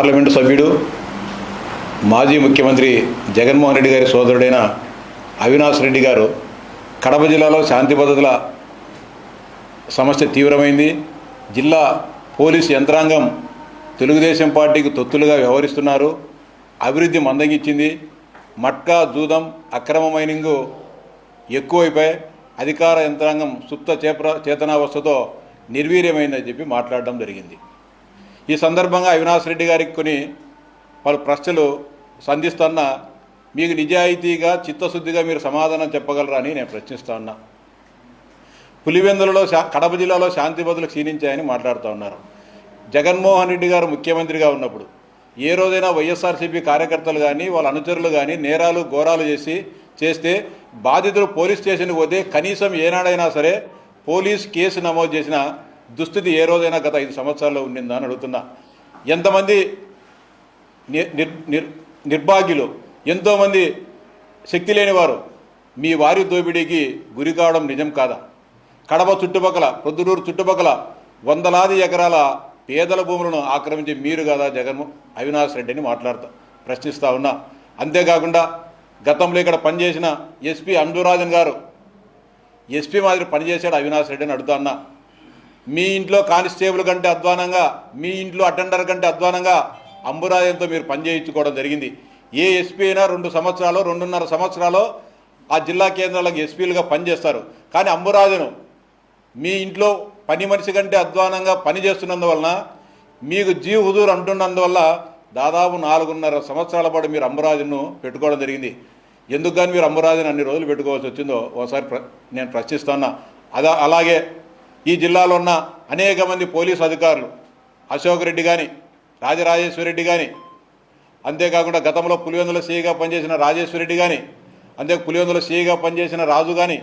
Parliament సభ్యుడు మాజీ ముఖ్యమంత్రి జగన్మోహన్ రెడ్డి గారి సోదరుడైన అవినాష్ రెడ్డి గారు కడప జిల్లాలో శాంతి భద్రతల సమస్య తీవ్రమైంది. జిల్లా పోలీస్ యంత్రాంగం తెలుగుదేశం పార్టీకి తొత్తులుగా వ్యవహరిస్తున్నారు. అభివృద్ధి మందగించింది. మట్కా జూదం అక్రమ మైనింగు ఎక్కువైపోయి అధికార యంత్రాంగం సుప్త చేప్ర చేతనావస్థతో నిర్వీర్యమైందని చెప్పి మాట్లాడడం జరిగింది. ఈ సందర్భంగా అవినాష్ రెడ్డి గారికి కొన్ని పలు ప్రశ్నలు సంధిస్తున్నా మీకు నిజాయితీగా చిత్తశుద్ధిగా మీరు సమాధానం చెప్పగలరా? అని నేను ప్రశ్నిస్తా ఉన్నా. పులివెందులలో శా కడప జిల్లాలో శాంతి బదులు క్షీణించాయని మాట్లాడుతూ ఉన్నారు. జగన్మోహన్ రెడ్డి గారు ముఖ్యమంత్రిగా ఉన్నప్పుడు ఏ రోజైనా వైఎస్ఆర్సీపీ కార్యకర్తలు కానీ వాళ్ళ అనుచరులు కానీ నేరాలు ఘోరాలు చేసి చేస్తే బాధితులు పోలీస్ స్టేషన్కి పోతే కనీసం ఏనాడైనా సరే పోలీస్ కేసు నమోదు చేసిన దుస్థితి ఏ రోజైనా గత ఐదు సంవత్సరాల్లో ఉండిందా అని అడుగుతున్నా. ఎంతమంది నిర్ నిర్ నిర్ నిర్భాగ్యులు ఎంతోమంది శక్తి లేనివారు మీ వారి దోపిడీకి గురి కావడం నిజం కాదా? కడప చుట్టుపక్కల ప్రొద్దుటూరు చుట్టుపక్కల వందలాది ఎకరాల పేదల భూములను ఆక్రమించి మీరు కదా జగన్ అవినాష్ రెడ్డిని మాట్లాడుతా ప్రశ్నిస్తూ ఉన్నా. అంతేకాకుండా గతంలో ఇక్కడ పనిచేసిన ఎస్పీ అంజురాజన్ గారు ఎస్పీ మాదిరి పనిచేశాడు అవినాష్ రెడ్డిని అడుగుతా ఉన్నా. మీ ఇంట్లో కానిస్టేబుల్ కంటే అధ్వానంగా మీ ఇంట్లో అటెండర్ కంటే అధ్వానంగా అంబురాజంతో మీరు పనిచేయించుకోవడం జరిగింది. ఏ ఎస్పీ అయినా రెండు సంవత్సరాలు రెండున్నర సంవత్సరాలు ఆ జిల్లా కేంద్రాలకు ఎస్పీలుగా పనిచేస్తారు. కానీ అంబురాజును మీ ఇంట్లో పని మనిషి కంటే అధ్వానంగా పని చేస్తున్నందువలన మీకు జీ హుజూర్ అంటున్నందువల్ల దాదాపు నాలుగున్నర సంవత్సరాల పాటు మీరు అంబురాజును పెట్టుకోవడం జరిగింది. ఎందుకు కానీ మీరు అంబురాజును అన్ని రోజులు పెట్టుకోవాల్సి వచ్చిందో ఒకసారి నేను ప్రశ్నిస్తున్నా. అదా అలాగే ఈ జిల్లాలో ఉన్న అనేక మంది పోలీసు అధికారులు అశోక్ రెడ్డి కానీ రాజరాజేశ్వరరెడ్డి కానీ అంతేకాకుండా గతంలో పులివెందుల సీఈగా పనిచేసిన రాజేశ్వరరెడ్డి కానీ అంతే పులివెందుల సీఈగా పనిచేసిన రాజు కానీ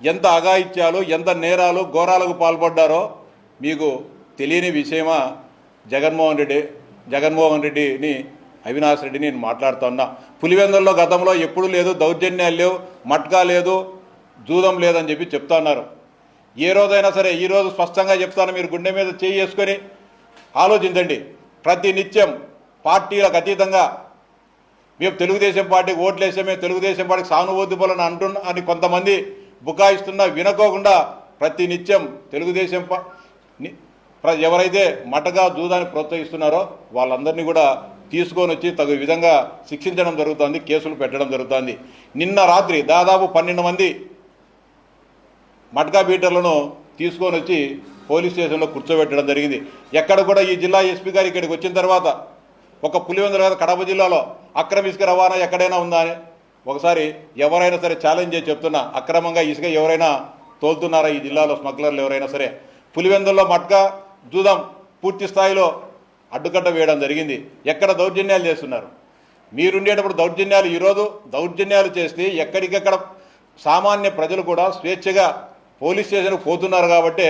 ఎంత అఘాయిత్యాలు ఎంత నేరాలు ఘోరాలకు పాల్పడ్డారో మీకు తెలియని విషయమా? జగన్మోహన్ రెడ్డి జగన్మోహన్ రెడ్డిని అవినాష్ రెడ్డిని నేను మాట్లాడుతూ ఉన్నా. పులివెందుల్లో గతంలో ఎప్పుడు లేదు దౌర్జన్యాలు లేవు మట్కా లేదు జూదం లేదని చెప్పి చెప్తా ఉన్నారు. ఏ రోజైనా సరే ఈరోజు స్పష్టంగా చెప్తాను మీరు గుండె మీద చేయి చేసుకొని ఆలోచించండి. ప్రతి నిత్యం పార్టీలకు అతీతంగా మేము తెలుగుదేశం పార్టీకి ఓట్లు మేము తెలుగుదేశం పార్టీకి సానుభూతి బలని అంటున్న అని కొంతమంది బుకాయిస్తున్నా వినకోకుండా ప్రతి నిత్యం తెలుగుదేశం పా ని- ఎవరైతే మటగా దూదాన్ని ప్రోత్సహిస్తున్నారో వాళ్ళందరినీ కూడా తీసుకొని వచ్చి తగు విధంగా శిక్షించడం జరుగుతుంది కేసులు పెట్టడం జరుగుతుంది. నిన్న రాత్రి దాదాపు పన్నెండు మంది మట్కా బీటర్లను తీసుకొని వచ్చి పోలీస్ స్టేషన్లో కూర్చోబెట్టడం జరిగింది. ఎక్కడ కూడా ఈ జిల్లా ఎస్పీ గారు ఇక్కడికి వచ్చిన తర్వాత ఒక పులివెందుల కడప జిల్లాలో అక్రమ ఇసుక రవాణా ఎక్కడైనా ఉందా అని ఒకసారి ఎవరైనా సరే ఛాలెంజ్ చేసి చెప్తున్నా. అక్రమంగా ఇసుక ఎవరైనా తోలుతున్నారా? ఈ జిల్లాలో స్మగ్లర్లు ఎవరైనా సరే. పులివెందుల్లో మట్కా జూదం పూర్తి స్థాయిలో అడ్డుకట్ట వేయడం జరిగింది. ఎక్కడ దౌర్జన్యాలు చేస్తున్నారు? మీరుండేటప్పుడు దౌర్జన్యాలు ఈరోజు దౌర్జన్యాలు చేస్తే ఎక్కడికెక్కడ సామాన్య ప్రజలు కూడా స్వేచ్ఛగా పోలీస్ స్టేషన్కి పోతున్నారు కాబట్టి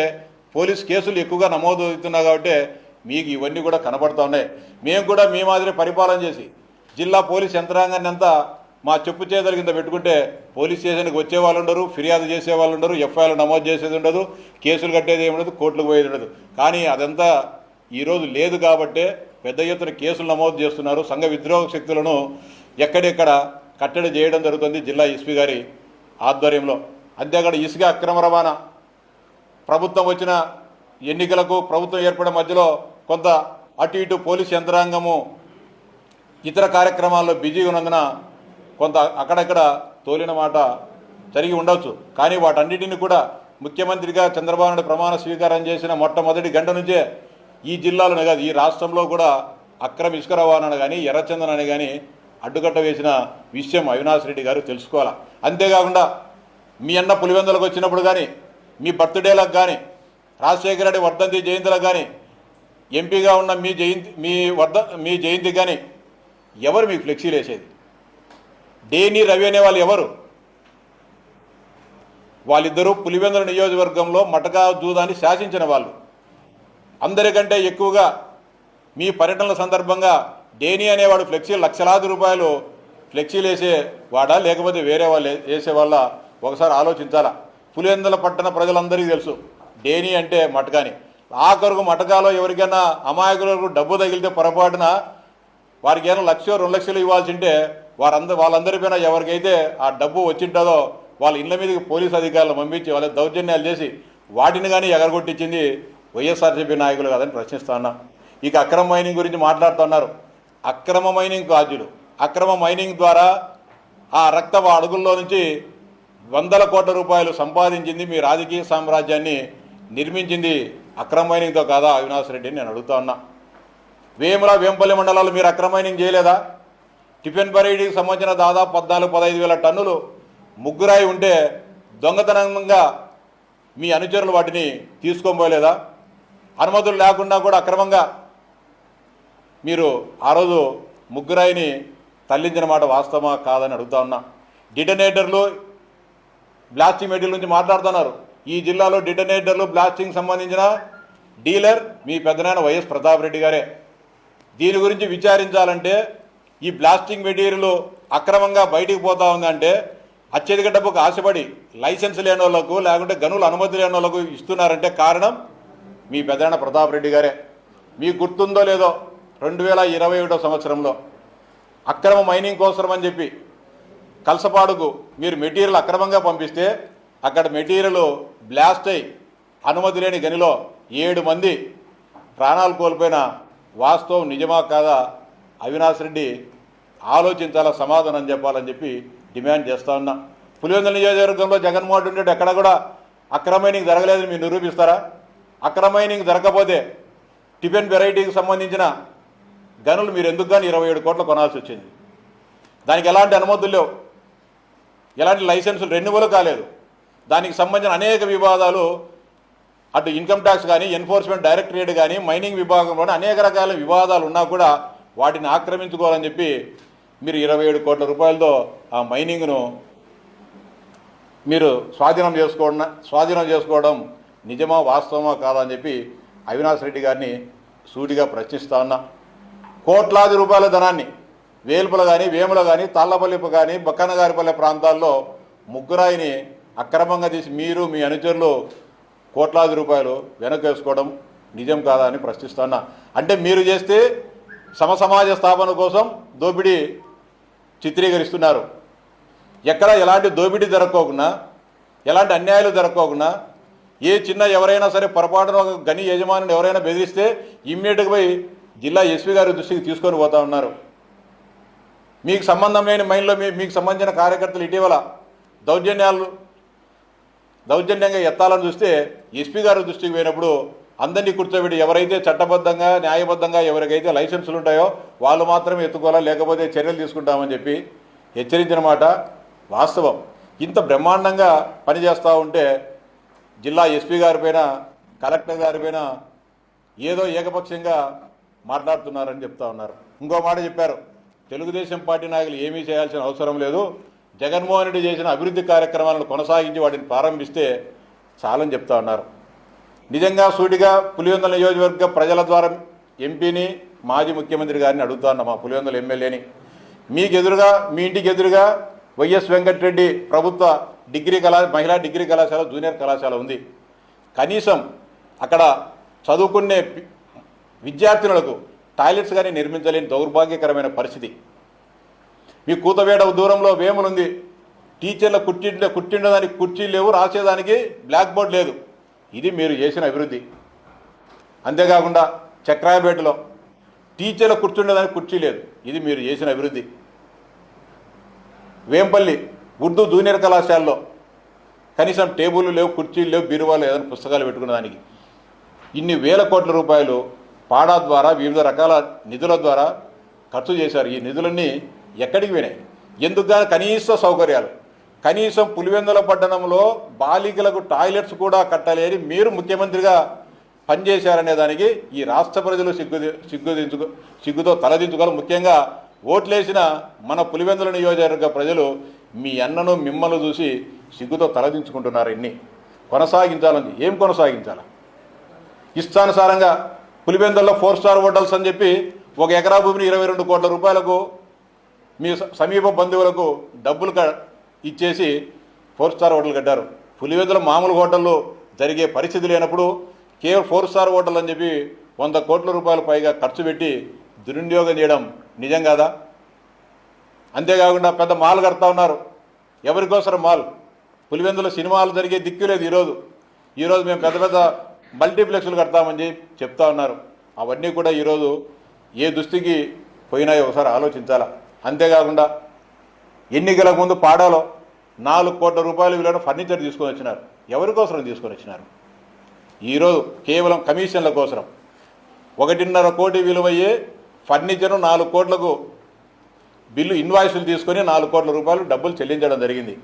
పోలీస్ కేసులు ఎక్కువగా నమోదు అవుతున్నాయి కాబట్టి మీకు ఇవన్నీ కూడా కనబడుతూ ఉన్నాయి. మేము కూడా మీ మాదిరి పరిపాలన చేసి జిల్లా పోలీస్ యంత్రాంగాన్ని అంతా మా చెప్పు చేతుల కింద పెట్టుకుంటే పోలీస్ స్టేషన్కి వచ్చే వాళ్ళు ఉండరు ఫిర్యాదు చేసే వాళ్ళు ఉండరు ఎఫ్ఐఆర్లు నమోదు చేసేది ఉండదు కేసులు కట్టేది ఏమి ఉండదు కోర్టులకు పోయేది ఉండదు. కానీ అదంతా ఈరోజు లేదు కాబట్టే పెద్ద ఎత్తున కేసులు నమోదు చేస్తున్నారు. సంఘ విద్రోహ శక్తులను ఎక్కడెక్కడ కట్టడి చేయడం జరుగుతుంది జిల్లా ఎస్పీ గారి ఆధ్వర్యంలో. అంతే అక్కడ ఇసుక అక్రమ రవాణా. ప్రభుత్వం వచ్చిన ఎన్నికలకు ప్రభుత్వం ఏర్పడే మధ్యలో కొంత అటు ఇటు పోలీస్ యంత్రాంగము ఇతర కార్యక్రమాల్లో బిజీగా ఉన్నందున కొంత అక్కడక్కడ తోలిన మాట జరిగి ఉండవచ్చు. కానీ వాటన్నిటిని కూడా ముఖ్యమంత్రిగా చంద్రబాబు నాయుడు ప్రమాణ స్వీకారం చేసిన మొట్టమొదటి గంట నుంచే ఈ జిల్లాలోనే కాదు ఈ రాష్ట్రంలో కూడా అక్రమ ఇసుక రవాణాను కానీ ఎర్రచందనాన్ని కానీ అడ్డుకట్ట వేసిన విషయం అవినాష్ రెడ్డి గారు తెలుసుకోవాలి? అంతేకాకుండా మీ అన్న పులివెందులకు వచ్చినప్పుడు కానీ మీ బర్త్డేలకు కానీ రాజశేఖర రెడ్డి వర్ధంతి జయంతులకు కానీ ఎంపీగా ఉన్న మీ జయంతి మీ వర్ధ మీ జయంతి కానీ ఎవరు మీకు ఫ్లెక్సీలు వేసేది? డేని రవి అనే వాళ్ళు ఎవరు? వాళ్ళిద్దరూ పులివెందుల నియోజకవర్గంలో మటకా దూదాన్ని శాసించిన వాళ్ళు. అందరికంటే ఎక్కువగా మీ పర్యటనల సందర్భంగా డేని అనేవాడు ఫ్లెక్సీ లక్షలాది రూపాయలు ఫ్లెక్సీలు వేసేవాడా లేకపోతే వేరే వాళ్ళు వేసే వాళ్ళ ఒకసారి ఆలోచించాలా? పులివెందుల పట్టణ ప్రజలందరికీ తెలుసు. డేని అంటే మటకాని. ఆఖరుకు మటకాలో ఎవరికైనా అమాయకులకు డబ్బు తగిలితే పొరపాటున వారికి ఏమైనా లక్ష రెండు లక్షలు ఇవ్వాల్సి ఉంటే వారందరూ వాళ్ళందరిపైన ఎవరికైతే ఆ డబ్బు వచ్చింటుందో వాళ్ళ ఇళ్ళ మీదకి పోలీస్ అధికారులు పంపించి వాళ్ళ దౌర్జన్యాలు చేసి వాటిని కానీ ఎగరగొట్టించింది వైఎస్ఆర్సీపీ నాయకులు కాదని ప్రశ్నిస్తా ఉన్నా. ఇక అక్రమ మైనింగ్ గురించి మాట్లాడుతున్నారు అక్రమ మైనింగ్ కాజులు అక్రమ మైనింగ్ ద్వారా ఆ రక్త అడుగుల్లో నుంచి వందల కోట్ల రూపాయలు సంపాదించింది మీ రాజకీయ సామ్రాజ్యాన్ని నిర్మించింది అక్రమైనింగ్తో కాదా అవినాష్ రెడ్డిని నేను అడుగుతా ఉన్నా. వేముల వేంపల్లి మండలాలు మీరు అక్రమైనింగ్ చేయలేదా? టిఫిన్ బరీడికి సంబంధించిన దాదాపు పద్నాలుగు పదహైదు వేల టన్నులు ముగ్గురాయి ఉంటే దొంగతనంగా మీ అనుచరులు వాటిని తీసుకోబోలేదా అనుమతులు లేకుండా కూడా అక్రమంగా మీరు ఆ రోజు ముగ్గురాయిని తల్లించిన మాట వాస్తవమా కాదని అడుగుతా ఉన్నా. డిటనేటర్లు బ్లాస్టింగ్ మెటీరియల్ నుంచి మాట్లాడుతున్నారు. ఈ జిల్లాలో డిటనేటర్లు బ్లాస్టింగ్ సంబంధించిన డీలర్ మీ పెద్దనాయన వైఎస్ ప్రతాప్ రెడ్డి గారే. దీని గురించి విచారించాలంటే ఈ బ్లాస్టింగ్ మెటీరియల్ అక్రమంగా బయటికి పోతా ఉందంటే అత్యధిక డబ్బుకు ఆశపడి లైసెన్స్ లేని వాళ్ళకు లేకుంటే గనులు అనుమతి లేని వాళ్ళకు ఇస్తున్నారంటే కారణం మీ పెద్దనాయన ప్రతాప్ రెడ్డి గారే. మీకు గుర్తుందో లేదో రెండు వేల ఇరవై ఒకటో సంవత్సరంలో అక్రమ మైనింగ్ కోసం అని చెప్పి కలసపాడుకు మీరు మెటీరియల్ అక్రమంగా పంపిస్తే అక్కడ మెటీరియల్ బ్లాస్ట్ అయి అనుమతి లేని గనిలో ఏడు మంది ప్రాణాలు కోల్పోయిన వాస్తవం నిజమా కాదా? అవినాష్ రెడ్డి ఆలోచించాలా సమాధానం చెప్పాలని చెప్పి డిమాండ్ చేస్తా ఉన్నా. పులివెందుల నియోజకవర్గంలో జగన్మోహన్ రెడ్డి ఎక్కడ కూడా అక్రమైనింగ్ జరగలేదని మీరు నిరూపిస్తారా? అక్రమైనింగ్ జరగకపోతే టిఫిన్ వెరైటీకి సంబంధించిన గనులు మీరు ఎందుకు కానీ ఇరవై ఏడు కోట్లు కొనాల్సి వచ్చింది? దానికి ఎలాంటి అనుమతులు లేవు. ఎలాంటి లైసెన్సులు రెన్యువల్ కాలేదు. దానికి సంబంధించిన అనేక వివాదాలు అటు ఇన్కమ్ ట్యాక్స్ కానీ ఎన్ఫోర్స్మెంట్ డైరెక్టరేట్ కానీ మైనింగ్ విభాగంలోనే అనేక రకాల వివాదాలు ఉన్నా కూడా వాటిని ఆక్రమించుకోవాలని చెప్పి మీరు ఇరవై ఏడు కోట్ల రూపాయలతో ఆ మైనింగ్ను మీరు స్వాధీనం చేసుకోవడం స్వాధీనం చేసుకోవడం నిజమా వాస్తవమా కాదని చెప్పి అవినాష్ రెడ్డి గారిని సూటిగా ప్రశ్నిస్తా ఉన్నా. కోట్లాది రూపాయల ధనాన్ని వేల్పుల కానీ వేముల కానీ తాళ్ళపల్లిపు కానీ బక్కనగారిపల్లె ప్రాంతాల్లో ముగ్గురాయిని అక్రమంగా తీసి మీరు మీ అనుచరులు కోట్లాది రూపాయలు వెనకేసుకోవడం నిజం కాదా అని ప్రశ్నిస్తున్నా అంటే మీరు చేస్తే సమసమాజ స్థాపన కోసం దోపిడీ చిత్రీకరిస్తున్నారు. ఎక్కడ ఎలాంటి దోపిడీ జరగకోకుండా ఎలాంటి అన్యాయాలు జరగకోకుండా ఏ చిన్న ఎవరైనా సరే పొరపాటున ఒక గని యజమానులు ఎవరైనా బెదిరిస్తే ఇమ్మీడియట్గా పోయి జిల్లా ఎస్పీ గారి దృష్టికి తీసుకొని పోతా ఉన్నారు. మీకు సంబంధం లేని మైండ్లో మీ మీకు సంబంధించిన కార్యకర్తలు ఇటీవల దౌర్జన్యాలు దౌర్జన్యంగా ఎత్తాలని చూస్తే ఎస్పీ గారి దృష్టికి పోయినప్పుడు అందరినీ కూర్చోబెట్టి ఎవరైతే చట్టబద్ధంగా న్యాయబద్ధంగా ఎవరికైతే లైసెన్సులు ఉంటాయో వాళ్ళు మాత్రమే ఎత్తుకోవాలా లేకపోతే చర్యలు తీసుకుంటామని చెప్పి హెచ్చరించిన మాట వాస్తవం. ఇంత బ్రహ్మాండంగా పనిచేస్తూ ఉంటే జిల్లా ఎస్పీ గారిపైన కలెక్టర్ గారిపైన ఏదో ఏకపక్షంగా మాట్లాడుతున్నారని చెప్తా ఉన్నారు. ఇంకో మాట చెప్పారు. తెలుగుదేశం పార్టీ నాయకులు ఏమీ చేయాల్సిన అవసరం లేదు. జగన్మోహన్ రెడ్డి చేసిన అభివృద్ధి కార్యక్రమాలను కొనసాగించి వాటిని ప్రారంభిస్తే చాలని చెప్తా ఉన్నారు. నిజంగా సూటిగా పులివెందుల నియోజకవర్గ ప్రజల ద్వారా ఎంపీని మాజీ ముఖ్యమంత్రి గారిని అడుగుతా ఉన్నా మా పులివెందుల ఎమ్మెల్యేని. మీకు ఎదురుగా మీ ఇంటికి ఎదురుగా వైఎస్ వెంకటరెడ్డి ప్రభుత్వ డిగ్రీ కళా మహిళా డిగ్రీ కళాశాల జూనియర్ కళాశాల ఉంది. కనీసం అక్కడ చదువుకునే విద్యార్థినులకు టాయిలెట్స్ కానీ నిర్మించలేని దౌర్భాగ్యకరమైన పరిస్థితి. మీ కూతవేడ దూరంలో వేములుంది టీచర్ల కుర్చీ కుర్చుండడానికి కుర్చీలు లేవు రాసేదానికి బ్లాక్ బోర్డ్ లేదు. ఇది మీరు చేసిన అభివృద్ధి. అంతేకాకుండా చక్రాయపేటలో టీచర్ల కూర్చుండేదానికి కుర్చీ లేదు. ఇది మీరు చేసిన అభివృద్ధి. వేంపల్లి ఉర్దూ జూనియర్ కళాశాలలో కనీసం టేబుల్ లేవు కుర్చీలు లేవు బీరువాలు ఏదైనా పుస్తకాలు పెట్టుకునే దానికి ఇన్ని వేల కోట్ల రూపాయలు పాడా ద్వారా వివిధ రకాల నిధుల ద్వారా ఖర్చు చేశారు. ఈ నిధులన్నీ ఎక్కడికి పోయినాయి? ఎందుకు గాని కనీస సౌకర్యాలు? కనీసం పులివెందుల పట్టణంలో బాలికలకు టాయిలెట్స్ కూడా కట్టలేని మీరు ముఖ్యమంత్రిగా పనిచేశారనే దానికి ఈ రాష్ట్ర ప్రజలు సిగ్గు సిగ్గుదించుకు సిగ్గుతో తలదించుకోవాలి. ముఖ్యంగా ఓట్లేసిన మన పులివెందుల నియోజకవర్గ ప్రజలు మీ అన్నను మిమ్మల్ని చూసి సిగ్గుతో తలదించుకుంటున్నారు ఇన్ని. కొనసాగించాలని ఏం కొనసాగించాలి? ఇష్టానుసారంగా పులివెందుల్లో ఫోర్ స్టార్ హోటల్స్ అని చెప్పి ఒక ఎకరా భూమిని ఇరవై రెండు కోట్ల రూపాయలకు మీ సమీప బంధువులకు డబ్బులు క- ఇచ్చేసి ఫోర్ స్టార్ హోటల్ కట్టారు. పులివెందుల మామూలు హోటల్లో జరిగే పరిస్థితి లేనప్పుడు కేవలం ఫోర్ స్టార్ హోటల్ అని చెప్పి వంద కోట్ల రూపాయల పైగా ఖర్చు పెట్టి దుర్వినియోగం చేయడం నిజం కాదా? అంతేకాకుండా పెద్ద మాల్ కడతా ఉన్నారు. ఎవరికోసరం మాల్? పులివెందుల సినిమాలు జరిగే దిక్కు లేదు ఈరోజు. ఈరోజు మేము పెద్ద పెద్ద మల్టీప్లెక్స్లు కడతామని చెప్తా ఉన్నారు. అవన్నీ కూడా ఈరోజు ఏ దుస్థితికి పోయినాయో ఒకసారి ఆలోచించాలా? అంతేకాకుండా ఎన్నికలకు ముందు పాడాలో నాలుగు కోట్ల రూపాయల విలువైన ఫర్నిచర్ తీసుకొని వచ్చినారు. ఎవరి కోసం తీసుకొని వచ్చినారు? ఈరోజు కేవలం కమిషన్ల కోసం ఒకటిన్నర కోటి విలువయ్యే ఫర్నిచర్ నాలుగు కోట్లకు బిల్లు ఇన్వాయిస్లు తీసుకొని నాలుగు కోట్ల రూపాయలు డబ్బులు చెల్లించడం జరిగింది.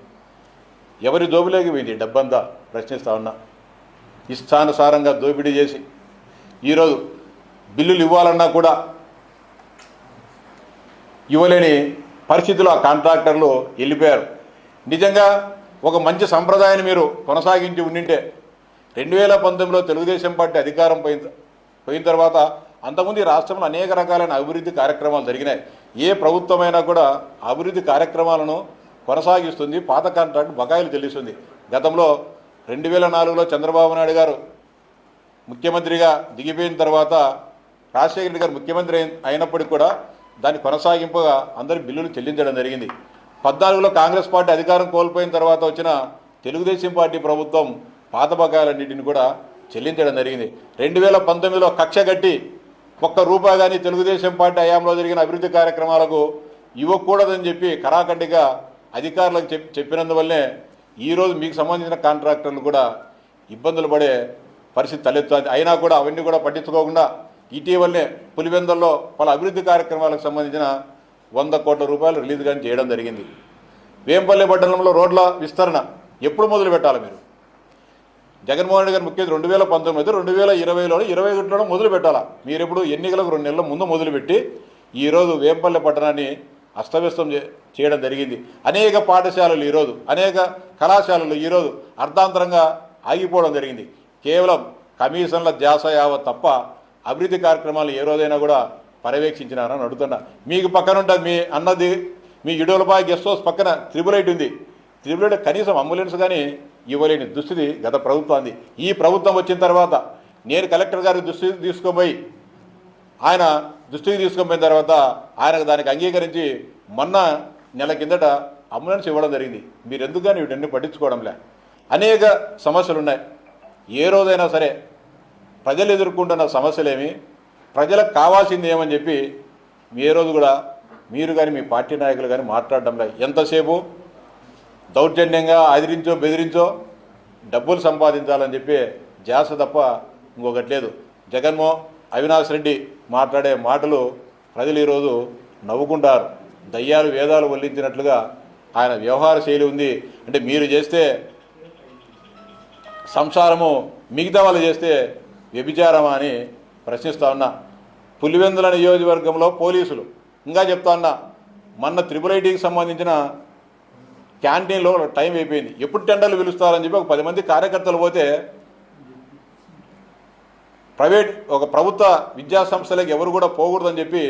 ఎవరి జోబులోకి పోయింది డబ్బంతా? ప్రశ్నిస్తా ఉన్నా. ఇష్టానుసారంగా దోపిడీ చేసి ఈరోజు బిల్లులు ఇవ్వాలన్నా కూడా ఇవ్వలేని పరిస్థితిలో ఆ కాంట్రాక్టర్లు వెళ్ళిపోయారు. నిజంగా ఒక మంచి సంప్రదాయాన్ని మీరు కొనసాగించి ఉండింటే రెండు వేల పంతొమ్మిదిలో తెలుగుదేశం పార్టీ అధికారం పోయిన పోయిన తర్వాత అంతకుముందు ఈ రాష్ట్రంలో అనేక రకాలైన అభివృద్ధి కార్యక్రమాలు జరిగినాయి. ఏ ప్రభుత్వమైనా కూడా అభివృద్ధి కార్యక్రమాలను కొనసాగిస్తుంది పాత కాంట్రాక్ట్ బకాయిలు చెల్లిస్తుంది. గతంలో రెండు వేల నాలుగులో చంద్రబాబు నాయుడు గారు ముఖ్యమంత్రిగా దిగిపోయిన తర్వాత రాజశేఖర రెడ్డి గారు ముఖ్యమంత్రి అయినప్పటికీ కూడా దాన్ని కొనసాగింపుగా అందరి బిల్లులు చెల్లించడం జరిగింది. పద్నాలుగులో కాంగ్రెస్ పార్టీ అధికారం కోల్పోయిన తర్వాత వచ్చిన తెలుగుదేశం పార్టీ ప్రభుత్వం పాత బకాయిలన్నింటిని కూడా చెల్లించడం జరిగింది. రెండు వేల పంతొమ్మిదిలో కక్ష కట్టి ఒక్క రూపాయి కానీ తెలుగుదేశం పార్టీ హయాంలో జరిగిన అభివృద్ధి కార్యక్రమాలకు ఇవ్వకూడదని చెప్పి కరాఖండిగా అధికారులకు చెప్ చెప్పినందువల్లే ఈరోజు మీకు సంబంధించిన కాంట్రాక్టర్లు కూడా ఇబ్బందులు పడే పరిస్థితి తలెత్తుంది అయినా కూడా అవన్నీ కూడా పట్టించుకోకుండా ఇటీవలనే పులివెందుల్లో పలు అభివృద్ధి కార్యక్రమాలకు సంబంధించిన వంద కోట్ల రూపాయలు రిలీజ్ కానీ చేయడం జరిగింది. వేంపల్లి పట్టణంలో రోడ్ల విస్తరణ ఎప్పుడు మొదలు పెట్టాలి మీరు? జగన్మోహన్ రెడ్డి గారు ముఖ్యమంత్రి రెండు వేల పంతొమ్మిది రెండు వేల ఇరవైలో ఇరవై ఒకటిలో మొదలు పెట్టాలా? మీరెప్పుడు ఎన్నికలకు రెండు నెలల ముందు మొదలుపెట్టి ఈరోజు వేంపల్లి పట్టణాన్ని అస్తవ్యస్తం చే- చేయడం జరిగింది. అనేక పాఠశాలలు ఈరోజు అనేక కళాశాలలు ఈరోజు అర్ధాంతరంగా ఆగిపోవడం జరిగింది. కేవలం కమిషన్ల ధ్యాస యావ తప్ప అభివృద్ధి కార్యక్రమాలు ఏ రోజైనా కూడా పర్యవేక్షించినారని అడుగుతున్నా. మీకు పక్కన ఉంటుంది మీ అన్నది మీ ఇడోలపాయ గెస్ట్ హౌస్ పక్కన త్రిబుల్ ఉంది. త్రిబుల్ కనీసం అంబులెన్స్ కానీ ఇవ్వలేని దుస్థితి గత ప్రభుత్వాన్ని ఈ ప్రభుత్వం వచ్చిన తర్వాత నేను కలెక్టర్ గారి దృష్టి తీసుకుపోయి ఆయన దృష్టికి తీసుకుపోయిన తర్వాత ఆయనకు దానికి అంగీకరించి మొన్న నెల కిందట అంబులెన్స్ ఇవ్వడం జరిగింది. మీరు ఎందుకు కానీ వీటన్ని పట్టించుకోవడంలే. అనేక సమస్యలు ఉన్నాయి ఏ రోజైనా సరే ప్రజలు ఎదుర్కొంటున్న సమస్యలేమి ప్రజలకు కావాల్సింది ఏమని చెప్పి ఏ రోజు కూడా మీరు కానీ మీ పార్టీ నాయకులు కానీ మాట్లాడడంలే. ఎంతసేపు దౌర్జన్యంగా అదిరించో బెదిరించో డబ్బులు సంపాదించాలని చెప్పి జాస తప్ప ఇంకొకటి లేదు. జగన్మో అవినాష్ రెడ్డి మాట్లాడే మాటలు ప్రజలు ఈరోజు నవ్వుకుంటారు. దయ్యాలు వేదాలు వల్లించినట్లుగా ఆయన వ్యవహార శైలి ఉంది. అంటే మీరు చేస్తే సంసారము మిగతా వాళ్ళు చేస్తే వ్యభిచారమా అని ప్రశ్నిస్తా ఉన్నా. పులివెందుల నియోజకవర్గంలో పోలీసులు ఇంకా చెప్తా ఉన్నా మొన్న త్రిపుల్ ఐటీకి సంబంధించిన క్యాంటీన్లో టైం అయిపోయింది. ఎప్పుడు టెండర్లు పిలుస్తారని చెప్పి ఒక పది మంది కార్యకర్తలు పోతే ప్రైవేట్ ఒక ప్రభుత్వ విద్యా సంస్థలకు ఎవరు కూడా పోకూడదని చెప్పి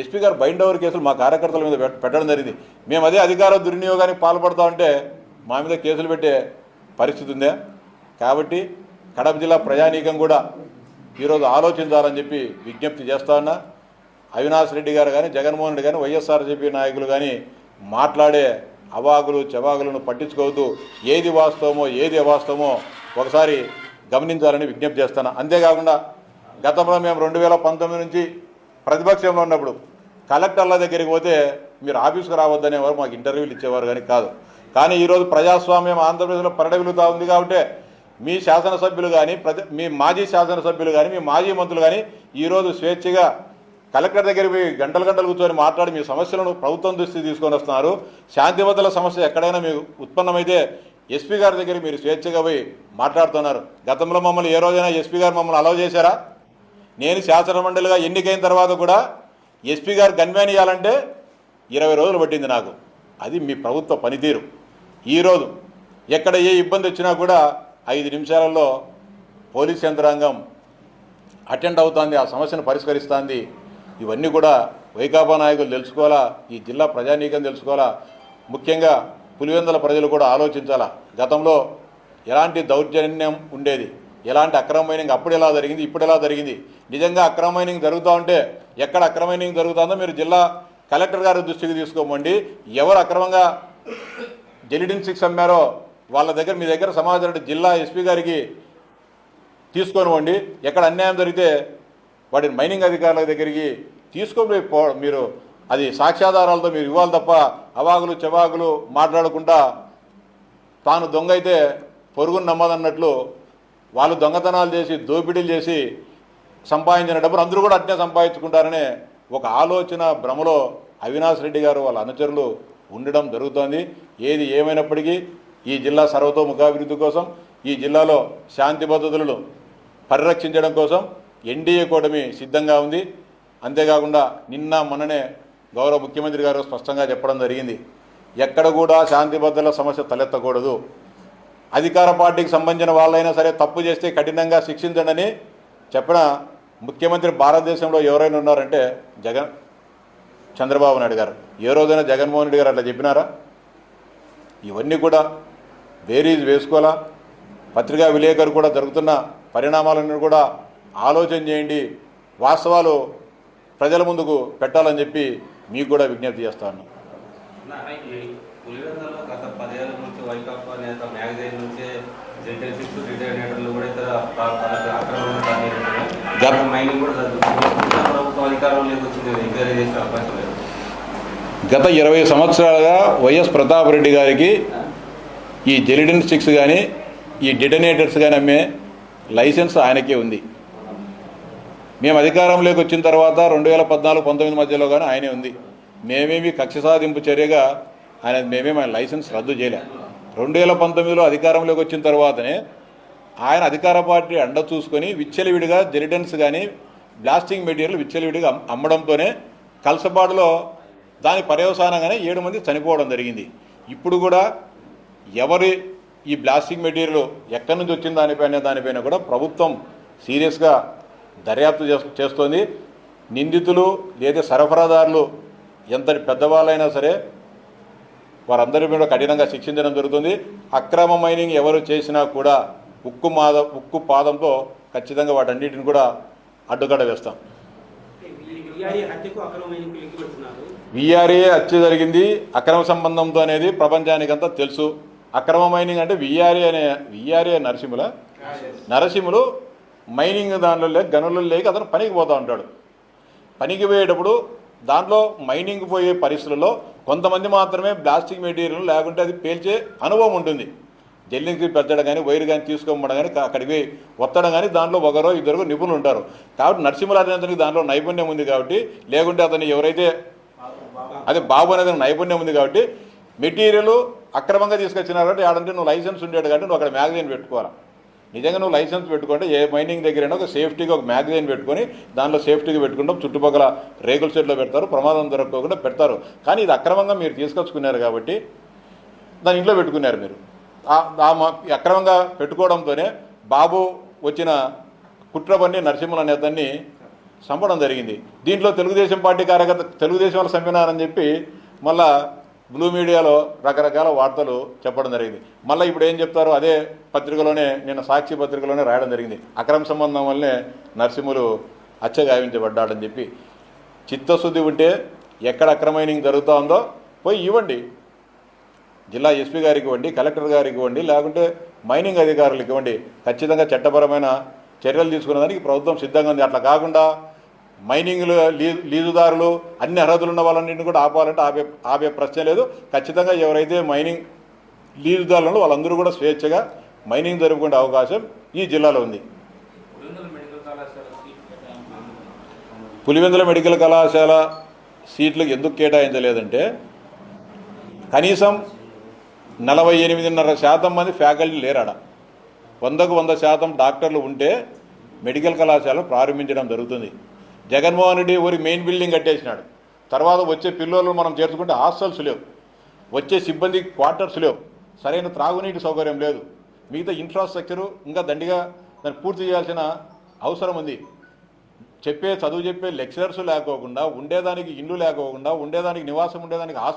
ఎస్పీ గారు బైండ్ ఓవర్ కేసులు మా కార్యకర్తల మీద పెట్టడం జరిగింది. మేము అదే అధికార దుర్వినియోగానికి పాల్పడతా ఉంటే మా మీద కేసులు పెట్టే పరిస్థితి ఉందే. కాబట్టి కడప జిల్లా ప్రజానీకం కూడా ఈరోజు ఆలోచించాలని చెప్పి విజ్ఞప్తి చేస్తా ఉన్నా. అవినాష్ రెడ్డి గారు కానీ జగన్మోహన్ రెడ్డి కానీ వైఎస్ఆర్సీపీ నాయకులు కానీ మాట్లాడే అవాకులు చవాకులను పట్టించుకోవద్దు. ఏది వాస్తవమో ఏది అవాస్తవమో ఒకసారి గమనించాలని విజ్ఞప్తి చేస్తాను. అంతేకాకుండా గతంలో మేము రెండు వేల పంతొమ్మిది నుంచి ప్రతిపక్షంలో ఉన్నప్పుడు కలెక్టర్ల దగ్గరికి పోతే మీరు ఆఫీస్కి రావద్దనేవారు మాకు ఇంటర్వ్యూలు ఇచ్చేవారు కానీ కాదు. కానీ ఈరోజు ప్రజాస్వామ్యం ఆంధ్రప్రదేశ్లో పరడవిలుతా ఉంది కాబట్టి మీ శాసనసభ్యులు కానీ ప్రజ మీ మాజీ శాసనసభ్యులు కానీ మీ మాజీ మంత్రులు కానీ ఈరోజు స్వేచ్ఛగా కలెక్టర్ దగ్గరికి పోయి గంటలు గంటలు కూర్చొని మాట్లాడి మీ సమస్యలను ప్రభుత్వం దృష్టి తీసుకొని వస్తున్నారు. శాంతిభద్రతల సమస్య ఎక్కడైనా మీకు ఉత్పన్నమైతే ఎస్పీ గారి దగ్గర మీరు స్వేచ్ఛగా పోయి మాట్లాడుతున్నారు. గతంలో మమ్మల్ని ఏ రోజైనా ఎస్పీ గారు మమ్మల్ని అలవ్ చేశారా? నేను శాసనమండలిగా ఎన్నికైన తర్వాత కూడా ఎస్పీ గారు గన్మ్యాన్ ఇవ్వాలంటే ఇరవై రోజులు పట్టింది నాకు. అది మీ ప్రభుత్వ పనితీరు. ఈరోజు ఎక్కడ ఏ ఇబ్బంది వచ్చినా కూడా ఐదు నిమిషాలలో పోలీస్ యంత్రాంగం అటెండ్ అవుతుంది ఆ సమస్యను పరిష్కరిస్తుంది. ఇవన్నీ కూడా వైకాపా నాయకులు తెలుసుకోవాలా? ఈ జిల్లా ప్రజానీకం తెలుసుకోవాలా? ముఖ్యంగా పులివెందుల ప్రజలు కూడా ఆలోచించాలా? గతంలో ఎలాంటి దౌర్జన్యం ఉండేది? ఎలాంటి అక్రమ మైనింగ్ అప్పుడు ఎలా జరిగింది? ఇప్పుడు ఎలా జరిగింది? నిజంగా అక్రమ మైనింగ్ జరుగుతూ ఉంటే ఎక్కడ అక్రమ మైనింగ్ జరుగుతుందో మీరు జిల్లా కలెక్టర్ గారి దృష్టికి తీసుకోమండి. ఎవరు అక్రమంగా జెలిడిన్ సిక్స్ అమ్మారో వాళ్ళ దగ్గర మీ దగ్గర సమాచారం జిల్లా ఎస్పీ గారికి తీసుకొనివ్వండి. ఎక్కడ అన్యాయం జరిగితే వాటిని మైనింగ్ అధికారుల దగ్గరికి తీసుకొని మీరు అది సాక్ష్యాధారాలతో మీరు ఇవ్వాలి తప్ప అవాగులు చెవాగులు మాట్లాడకుండా తాను దొంగ అయితే పొరుగును నమ్మదన్నట్లు వాళ్ళు దొంగతనాలు చేసి దోపిడీలు చేసి సంపాదించిన డబ్బులు అందరూ కూడా అట్నే సంపాదించుకుంటారనే ఒక ఆలోచన భ్రమలో అవినాష్ రెడ్డి గారు వాళ్ళ అనుచరులు ఉండడం జరుగుతోంది. ఏది ఏమైనప్పటికీ ఈ జిల్లా సర్వతోముఖాభివృద్ధి కోసం ఈ జిల్లాలో శాంతి భద్రతలను పరిరక్షించడం కోసం ఎన్డీఏ కూటమి సిద్ధంగా ఉంది. అంతేకాకుండా నిన్న మొన్ననే గౌరవ ముఖ్యమంత్రి గారు స్పష్టంగా చెప్పడం జరిగింది. ఎక్కడ కూడా శాంతి భద్రతల సమస్య తలెత్తకూడదు. అధికార పార్టీకి సంబంధించిన వాళ్ళైనా సరే తప్పు చేస్తే కఠినంగా శిక్షించండి చెప్పిన ముఖ్యమంత్రి భారతదేశంలో ఎవరైనా ఉన్నారంటే జగన్ చంద్రబాబు నాయుడు గారు. ఏ రోజైనా జగన్మోహన్ రెడ్డి గారు అట్లా చెప్పినారా? ఇవన్నీ కూడా బేరీజ్ వేసుకోవాలా? పత్రికా విలేకరు కూడా జరుగుతున్న పరిణామాలను కూడా ఆలోచన చేయండి. వాస్తవాలు ప్రజల ముందుకు పెట్టాలని చెప్పి మీకు కూడా విజ్ఞప్తి చేస్తాను. అన్న, ఈ పులివెందులలో గత పదేళ్ళ నుంచి వైకాపా నేత మ్యాగజైన్ నుంచే జెంటెన్సిక్స్ రిటైర్నేటర్లు కూడా ఇతర ప- పలు అక్రమంగా గత- పనిచేస్తున్నారు మైనింగ్ కూడా జరుగుతుంది ఇంకా ప్రభుత్వం అధికారంలోకి వచ్చింది ఎంక్వైరీ చేసే అవకాశం లేదు. గత ఇరవై సంవత్సరాలుగా వైఎస్ ప్రతాప్ రెడ్డి గారికి ఈ జెలిడిన్ స్టిక్స్ కానీ ఈ డిటనేటర్స్ కానీ అమ్మే లైసెన్స్ ఆయనకే ఉంది. మేము అధికారంలోకి వచ్చిన తర్వాత రెండు వేల పద్నాలుగు పంతొమ్మిది మధ్యలో కానీ ఆయనే ఉంది. మేమేమి కక్ష సాధింపు చర్యగా ఆయన మేమేమి ఆయన లైసెన్స్ రద్దు చేయలేం. రెండు వేల పంతొమ్మిదిలో అధికారంలోకి వచ్చిన తర్వాతనే ఆయన అధికార పార్టీ అండ చూసుకొని విచ్చలవిడిగా జెరిటన్స్ కానీ బ్లాస్టింగ్ మెటీరియల్ విచ్చలవిడిగా అమ్మడంతోనే కలసపాటులో దాని పర్యవసానంగానే ఏడు మంది చనిపోవడం జరిగింది. ఇప్పుడు కూడా ఎవరి ఈ బ్లాస్టింగ్ మెటీరియల్ ఎక్కడి నుంచి వచ్చిన దానిపైన దానిపైన కూడా ప్రభుత్వం సీరియస్గా దర్యాప్తు చేస్- చేస్తోంది. నిందితులు లేదా సరఫరాదారులు ఎంతటి పెద్దవాళ్ళైనా సరే వారందరి మీద కఠినంగా శిక్షించడం జరుగుతుంది. అక్రమ మైనింగ్ ఎవరు చేసినా కూడా ఉక్కు మాద ఉక్కు పాదంతో ఖచ్చితంగా వాటన్నిటిని కూడా అడ్డుకట్ట వేస్తాం. విఆర్ఏ హత్య జరిగింది. అక్రమ సంబంధంతో అనేది ప్రపంచానికంతా తెలుసు. అక్రమ మైనింగ్ అంటే విఆర్ఏ అనే విఆర్ఏ నరసింహుల? నరసింహులు మైనింగ్ దానిలో లేక గనులు లేక అతను పనికి పోతూ ఉంటాడు. పనికి పోయేటప్పుడు దాంట్లో మైనింగ్ పోయే పరిస్థితుల్లో కొంతమంది మాత్రమే ప్లాస్టిక్ మెటీరియల్ లేకుంటే అది పేల్చే అనుభవం ఉంటుంది. జల్లింగ్కి పెద్దడం కానీ వైర్ కానీ తీసుకోమడం కానీ అక్కడికి పోయి ఒత్తడం కానీ దాంట్లో ఒకరో ఇద్దరు నిపుణులు ఉంటారు. కాబట్టి నరసింహరాజు దాంట్లో నైపుణ్యం ఉంది కాబట్టి లేకుంటే అతను ఎవరైతే అదే బాబు అనేది నైపుణ్యం ఉంది కాబట్టి మెటీరియల్ అక్రమంగా తీసుకొచ్చినారు కాబట్టి ఆడంటే నువ్వు లైసెన్స్ ఉండేది కాబట్టి నువ్వు అక్కడ మ్యాగజైన్ పెట్టుకోవాలి. నిజంగా నువ్వు లైసెన్స్ పెట్టుకుంటే ఏ మైనింగ్ దగ్గరైనా ఒక సేఫ్టీగా ఒక మ్యాగజైన్ పెట్టుకొని దాంట్లో సేఫ్టీగా పెట్టుకుంటాం. చుట్టుపక్కల రేకుల షెడ్లో పెడతారు ప్రమాదం జరగకుండా పెడతారు. కానీ ఇది అక్రమంగా మీరు తీసుకొచ్చుకున్నారు కాబట్టి దాని ఇంట్లో పెట్టుకున్నారు మీరు. అక్రమంగా పెట్టుకోవడంతోనే బాబు వచ్చిన కుట్రబన్ని నరసింహులు అనే అతన్ని చంపడం జరిగింది. దీంట్లో తెలుగుదేశం పార్టీ కార్యకర్త తెలుగుదేశం వాళ్ళు చంపినారని చెప్పి మళ్ళా బ్లూ మీడియాలో రకరకాల వార్తలు చెప్పడం జరిగింది. మళ్ళీ ఇప్పుడు ఏం చెప్తారో అదే పత్రికలోనే నిన్న సాక్షి పత్రికలోనే రాయడం జరిగింది. అక్రమ సంబంధం వల్లనే నరసింహులు హత్య గావించబడ్డాడని చెప్పి. చిత్తశుద్ధి ఉంటే ఎక్కడ అక్రమైనింగ్ జరుగుతూ ఉందో పోయి ఇవ్వండి. జిల్లా ఎస్పీ గారికి ఇవ్వండి కలెక్టర్ గారికి ఇవ్వండి లేకుంటే మైనింగ్ అధికారులకు ఇవ్వండి. ఖచ్చితంగా చట్టపరమైన చర్యలు తీసుకునే దానికి ప్రభుత్వం సిద్ధంగా ఉంది. అట్లా కాకుండా మైనింగ్లు లీ లీజుదారులు అన్ని అర్హతలు ఉన్న వాళ్ళన్నింటిని కూడా ఆపాలంటే ఆపే ఆపే ప్రశ్న లేదు. ఖచ్చితంగా ఎవరైతే మైనింగ్ లీజుదారులు వాళ్ళందరూ కూడా స్వేచ్ఛగా మైనింగ్ జరుపుకునే అవకాశం ఈ జిల్లాలో ఉంది. పులివెందుల మెడికల్ కళాశాల సీట్లు సీట్లకు ఎందుకు కేటాయించలేదంటే కనీసం నలభై ఎనిమిదిన్నర శాతం మంది ఫ్యాకల్టీ లేరాడ వందకు వంద శాతం డాక్టర్లు ఉంటే మెడికల్ కళాశాల ప్రారంభించడం జరుగుతుంది. జగన్మోహన్ రెడ్డి ఊరి మెయిన్ బిల్డింగ్ కట్టేసినాడు. తర్వాత వచ్చే పిల్లలు మనం చేర్చుకుంటే హాస్టల్స్ లేవు. వచ్చే సిబ్బంది క్వార్టర్స్ లేవు. సరైన త్రాగునీటి సౌకర్యం లేదు. మిగతా ఇన్ఫ్రాస్ట్రక్చరు ఇంకా దండిగా దాన్ని పూర్తి చేయాల్సిన అవసరం ఉంది. చెప్పే చదువు చెప్పే లెక్చరర్స్ లేకోకుండా ఉండేదానికి ఇల్లు లేకోకుండా ఉండేదానికి నివాసం ఉండేదానికి హాస్టల్